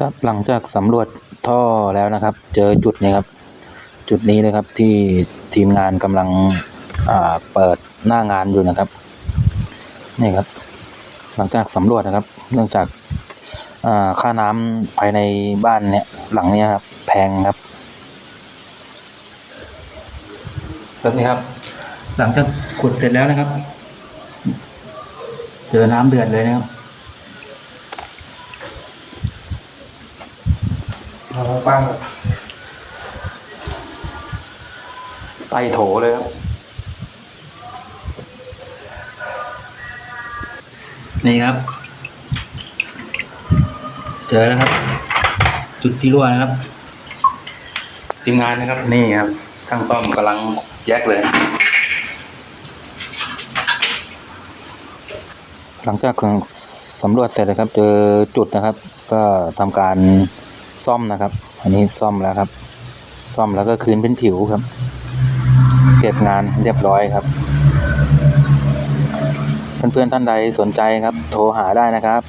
ครับหลังจากสำรวจท่อแล้วนะครับ เจอจุดนี้ครับ จุดนี้เลยครับที่ทีมงานกำลังอ่าเปิดหน้างานอยู่นะครับนี่ครับ หลังจากสำรวจนะครับ เนื่องจากอ่าค่าน้ำภายในบ้านเนี่ยหลังเนี้ยครับ แพงครับแบบนี้ครับ หลังจากขุดเสร็จแล้วนะครับ เจอน้ำเดือดเลยนะครับ เราปั้งไตโถเลยครับ นี่ครับ เจอแล้วครับ จุดที่รั่วนะครับทีมงานนะครับ นี่ครับช่างต้อมกำลังแยกเลย หลังจากสำรวจเสร็จนะครับ เจอจุดนะครับ ก็ทำการ ซ่อมนะครับ อันนี้ซ่อมแล้วครับ ซ่อมแล้วก็คืนเป็นผิวครับ เก็บงานเรียบร้อยครับ เพื่อนๆท่านใดสนใจครับ โทรหาได้นะครับ